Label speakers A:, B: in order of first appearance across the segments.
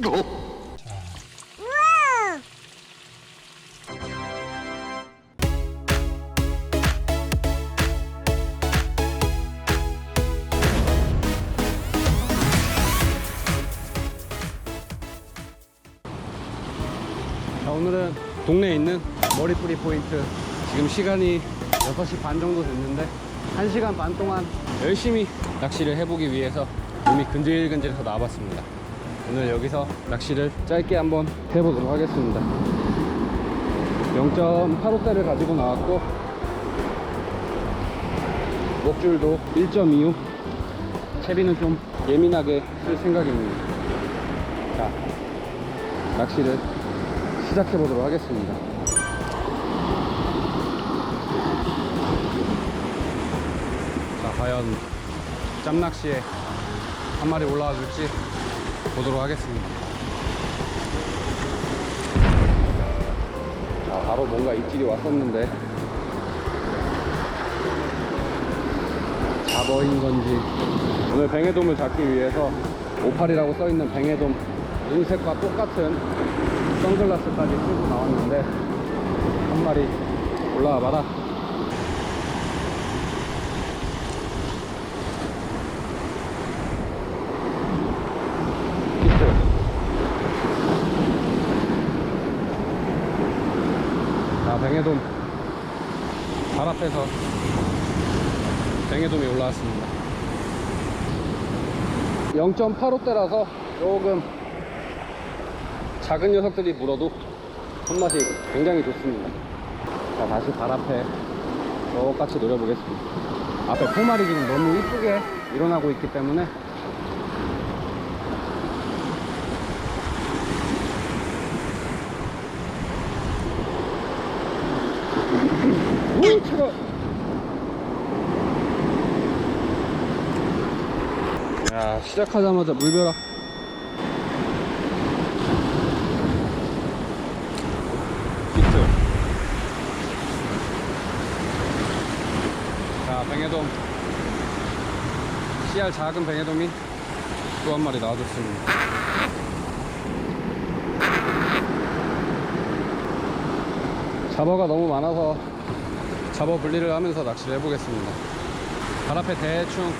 A: 자, 오늘은 동네에 있는 머리뿌리 포인트. 지금 시간이 6시 반 정도 됐는데, 1시간 반 동안 열심히 낚시를 해보기 위해서 몸이 근질근질해서 나와봤습니다. 오늘 여기서 낚시를 짧게 한번 해보도록 하겠습니다. 0.85대를 가지고 나왔고, 목줄도 1.25. 채비는 좀 예민하게 쓸 생각입니다. 자, 낚시를 시작해 보도록 하겠습니다. 자, 과연 짬낚시에 한 마리 올라와 줄지 보도록 하겠습니다. 자, 바로 뭔가 입질이 왔었는데. 잡어인 건지. 오늘 뱅에돔을 잡기 위해서 58이라고 써있는 뱅에돔 은색과 똑같은 선글라스까지 쓰고 나왔는데 한 마리 올라와 봐라 히트 자 뱅에돔 발 앞에서 뱅에돔이 올라왔습니다 0.85대라서 조금 작은 녀석들이 물어도 손맛이 굉장히 좋습니다. 자, 다시 발 앞에 똑같이 노려보겠습니다. 앞에 포말이 지금 너무 이쁘게 일어나고 있기 때문에 야, 시작하자마자 물벼락. 히트. 자, 뱅에돔. 씨알 작은 뱅에돔이 또 한 마리 나와줬습니다. 잡어가 너무 많아서 잡어 분리를 하면서 낚시를 해보겠습니다. 발 앞에 대충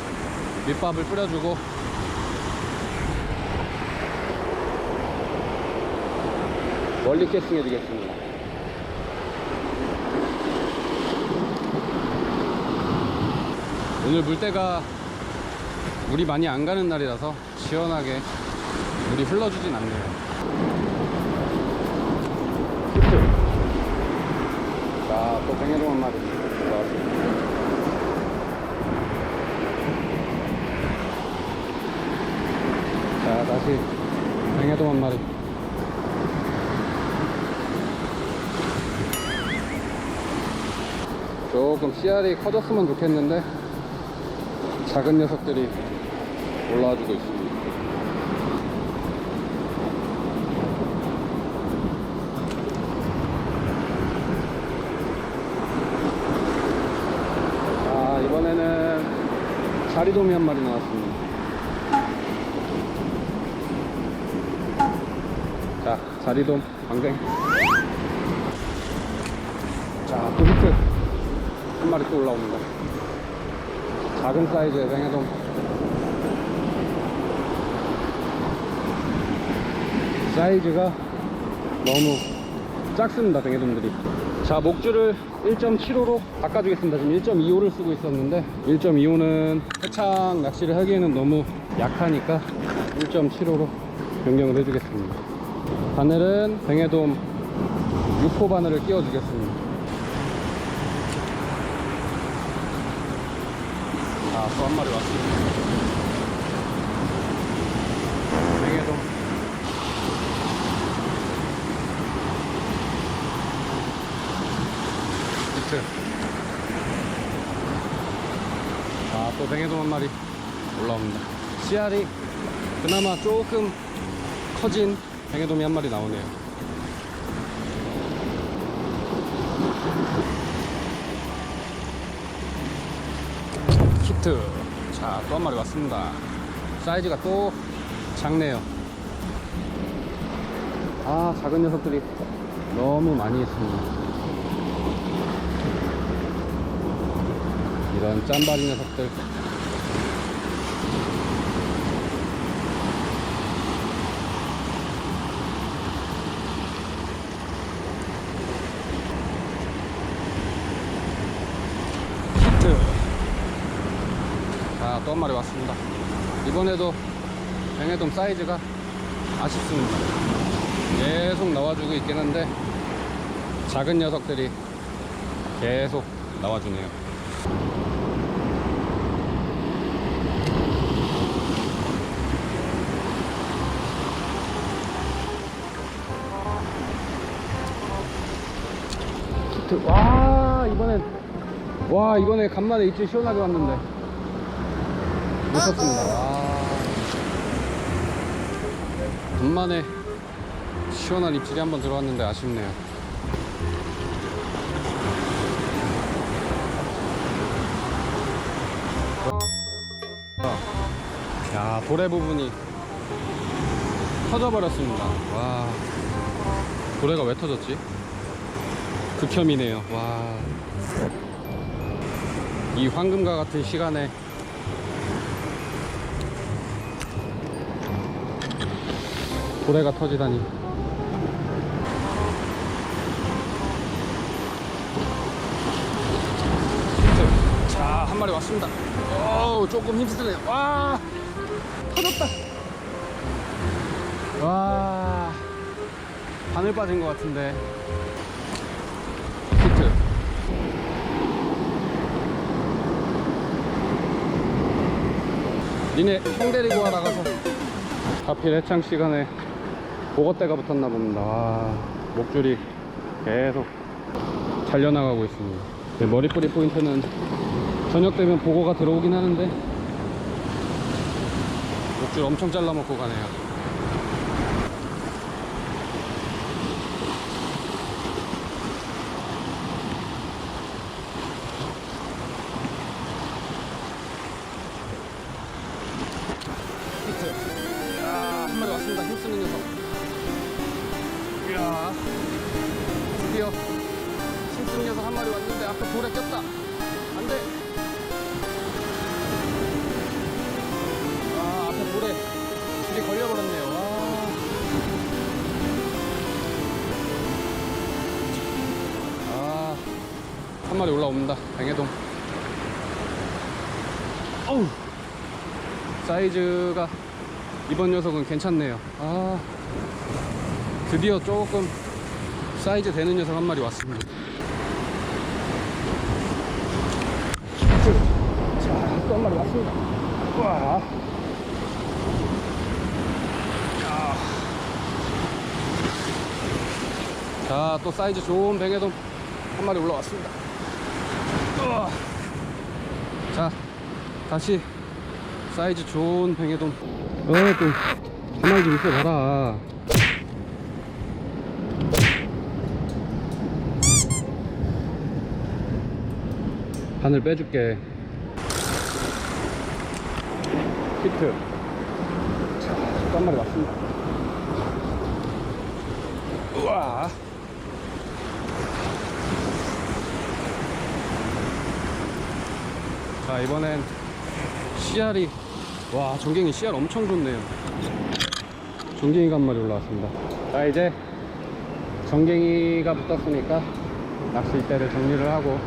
A: 밑밥을 뿌려주고 멀리 캐스팅 해 주겠습니다. 오늘 물때가 물이 많이 안 가는 날이라서 시원하게 물이 흘러주진 않네요. 자, 또 마리 올라왔습니다. 자, 다시 뱅에돔 한 마리. 조금 씨알이 커졌으면 좋겠는데 작은 녀석들이 올라와주고 있습니다. 자리돔이 한 마리 나왔습니다. 자, 자리돔, 방생. 자, 또 히트. 한 마리 또 올라옵니다. 작은 사이즈의 뱅에돔. 사이즈가 너무 작습니다, 뱅에돔들이. 자, 목줄을 1.75로 바꿔주겠습니다. 지금 1.25를 쓰고 있었는데, 1.25는 해창 낚시를 하기에는 너무 약하니까 1.75로 변경을 해주겠습니다. 바늘은 뱅에돔 6호 바늘을 끼워주겠습니다. 아, 또한 마리 왔습니다. 뱅에돔. 히트. 아, 또 뱅에돔 한 마리 올라옵니다. 씨알이 그나마 조금 커진 뱅에돔이 한 마리 나오네요. 히트. 자, 또 한 마리 왔습니다. 사이즈가 또 작네요. 아 작은 녀석들이 너무 많이 있습니다 이런 짠바리 녀석들 자, 또 한 마리 왔습니다. 이번에도 뱅에돔 사이즈가 아쉽습니다. 계속 나와주고 있긴 한데 작은 녀석들이 계속 나와주네요. 와 이번엔 와 이번에 간만에 입질 시원하게 왔는데 놓쳤습니다. 와. 간만에 시원한 입질이 한번 들어왔는데 아쉽네요. 야, 도래 부분이 터져버렸습니다. 와. 도래가 왜 터졌지? 극혐이네요. 와. 이 황금과 같은 시간에 고래가 터지다니. 자, 한 마리 왔습니다. 오, 조금 힘쓰네요. 와, 터졌다. 와, 바늘 빠진 것 같은데. 히트. 니네 형 데리고 와라 가서 하필 해창 시간에 보거대가 붙었나 봅니다. 와, 목줄이 계속 잘려나가고 있습니다. 네, 머리뿌리 포인트는 저녁 되면 보고가 들어오긴 하는데 목줄 엄청 잘라먹고 가네요. 한 마리 올라옵니다. 뱅해동. 어우. 사이즈가 이번 녀석은 괜찮네요. 아, 드디어 조금 사이즈 되는 녀석 한 마리 왔습니다. 자, 또 한 마리 왔습니다. 와. 자, 또 사이즈 좋은 뱅에돔 한 마리 올라왔습니다. 자, 다시 사이즈 좋은 뱅에돔. 어, 또, 가만히 좀 있어 봐라. 바늘 빼줄게. 히트. 자, 또한 마리 왔습니다. 우와. 자, 이번엔 씨알이 와 전갱이 씨알 엄청 좋네요. 전갱이가 한 마리 올라왔습니다. 자 이제 전갱이가 붙었으니까 낚싯대를 정리를 하고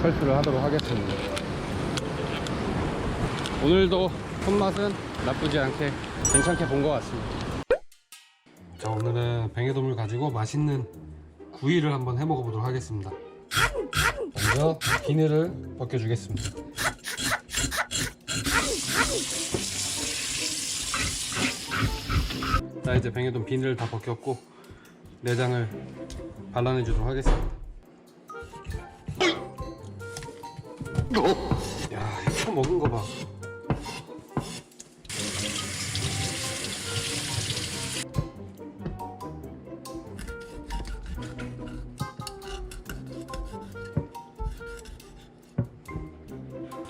A: 철수를 하도록 하겠습니다. 오늘도 손맛은 나쁘지 않게 괜찮게 본 것 같습니다. 자 오늘은 뱅에돔을 가지고 맛있는 구이를 한번 해 먹어 보도록 하겠습니다 먼저 비늘을 벗겨주겠습니다. 자 이제 뱅에돔 비늘을 다 벗겼고 내장을 발라내 주도록 하겠습니다. 야 이거 먹은 거 봐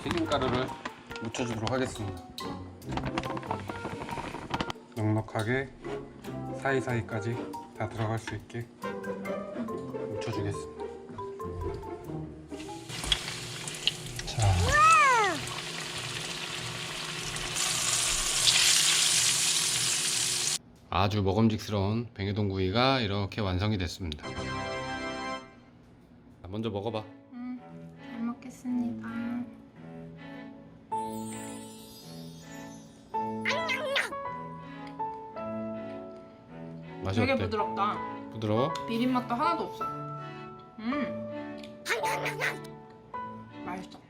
A: 튀김가루를 묻혀주도록 하겠습니다 넉넉하게 사이사이까지 다 들어갈 수 있게 묻혀주겠습니다. 자. 아주 먹음직스러운 뱅에동 구이가 이렇게 완성이 됐습니다. 자, 먼저 먹어봐.
B: 음, 잘 먹겠습니다.
A: 맛이
B: 되게
A: 어때?
B: 부드럽다.
A: 부드러워?
B: 비린 맛도 하나도 없어. 음, 맛있어.